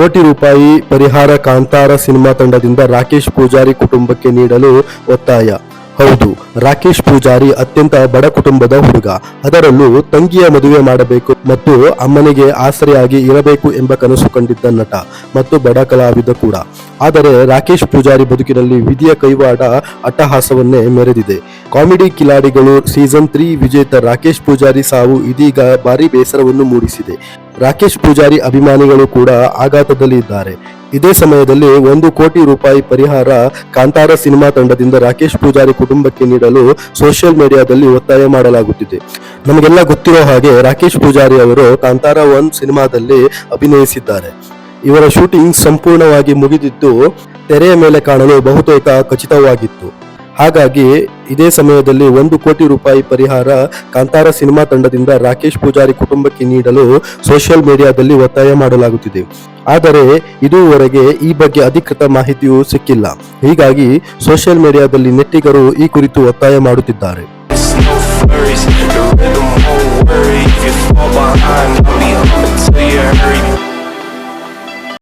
ಕೋಟಿ ರೂಪಾಯಿ ಪರಿಹಾರ ಕಾಂತಾರ ಸಿನಿಮಾ ತಂಡದಿಂದ ರಾಕೇಶ್ ಪೂಜಾರಿ ಕುಟುಂಬಕ್ಕೆ ನೀಡಲು ಒತ್ತಾಯ. ಹೌದು, ರಾಕೇಶ್ ಪೂಜಾರಿ ಅತ್ಯಂತ ಬಡ ಕುಟುಂಬದ ಹುಡುಗ. ಅದರಲ್ಲೂ ತಂಗಿಯ ಮದುವೆ ಮಾಡಬೇಕು ಮತ್ತು ಅಮ್ಮನಿಗೆ ಆಸರೆಯಾಗಿ ಇರಬೇಕು ಎಂಬ ಕನಸು ಕಂಡಿದ್ದ ನಟ ಮತ್ತು ಬಡ ಕಲಾವಿದ ಕೂಡ. ಆದರೆ ರಾಕೇಶ್ ಪೂಜಾರಿ ಬದುಕಿನಲ್ಲಿ ವಿಧಿಯ ಕೈವಾಡ ಅಟ್ಟಹಾಸವನ್ನೇ ಮೆರೆದಿದೆ. ಕಾಮಿಡಿ ಕಿಲಾಡಿಗಳು ಸೀಸನ್ ತ್ರೀ ವಿಜೇತ ರಾಕೇಶ್ ಪೂಜಾರಿ ಸಾವು ಇದೀಗ ಭಾರಿ ಬೇಸರವನ್ನು ಮೂಡಿಸಿದೆ. ರಾಕೇಶ್ ಪೂಜಾರಿ ಅಭಿಮಾನಿಗಳು ಕೂಡ ಆಘಾತದಲ್ಲಿ ಇದ್ದಾರೆ ಇದೇ ಸಮಯದಲ್ಲಿ ಒಂದು ಕೋಟಿ ರೂಪಾಯಿ ಪರಿಹಾರ ಕಾಂತಾರ ಸಿನಿಮಾ ತಂಡದಿಂದ ರಾಕೇಶ್ ಪೂಜಾರಿ ಕುಟುಂಬಕ್ಕೆ ನೀಡಲು ಸೋಷಿಯಲ್ ಮೀಡಿಯಾದಲ್ಲಿ ಒತ್ತಾಯ ಮಾಡಲಾಗುತ್ತಿದೆ. ನಮಗೆಲ್ಲ ಗೊತ್ತಿರೋ ಹಾಗೆ ರಾಕೇಶ್ ಪೂಜಾರಿ ಅವರು ಕಾಂತಾರ ಒನ್ ಸಿನಿಮಾದಲ್ಲಿ ಅಭಿನಯಿಸಿದ್ದಾರೆ. ಇವರ ಶೂಟಿಂಗ್ ಸಂಪೂರ್ಣವಾಗಿ ಮುಗಿದಿದ್ದು ತೆರೆಯ ಮೇಲೆ ಕಾಣಲು ಬಹುತೇಕ ಖಚಿತವಾಗಿತ್ತು. ಹಾಗಾಗಿ ಇದೇ ಸಮಯದಲ್ಲಿ ಒಂದು ಕೋಟಿ ರೂಪಾಯಿ ಪರಿಹಾರ ಕಾಂತಾರ ಸಿನಿಮಾ ತಂಡದಿಂದ ರಾಕೇಶ್ ಪೂಜಾರಿ ಕುಟುಂಬಕ್ಕೆ ನೀಡಲು ಸೋಷಿಯಲ್ ಮೀಡಿಯಾದಲ್ಲಿ ಒತ್ತಾಯ ಮಾಡಲಾಗುತ್ತಿದೆ. ಆದರೆ ಇದುವರೆಗೆ ಈ ಬಗ್ಗೆ ಅಧಿಕೃತ ಮಾಹಿತಿಯೂ ಸಿಕ್ಕಿಲ್ಲ. ಹೀಗಾಗಿ ಸೋಷಿಯಲ್ ಮೀಡಿಯಾದಲ್ಲಿ ನೆಟ್ಟಿಗರು ಈ ಕುರಿತು ಒತ್ತಾಯ ಮಾಡುತ್ತಿದ್ದಾರೆ.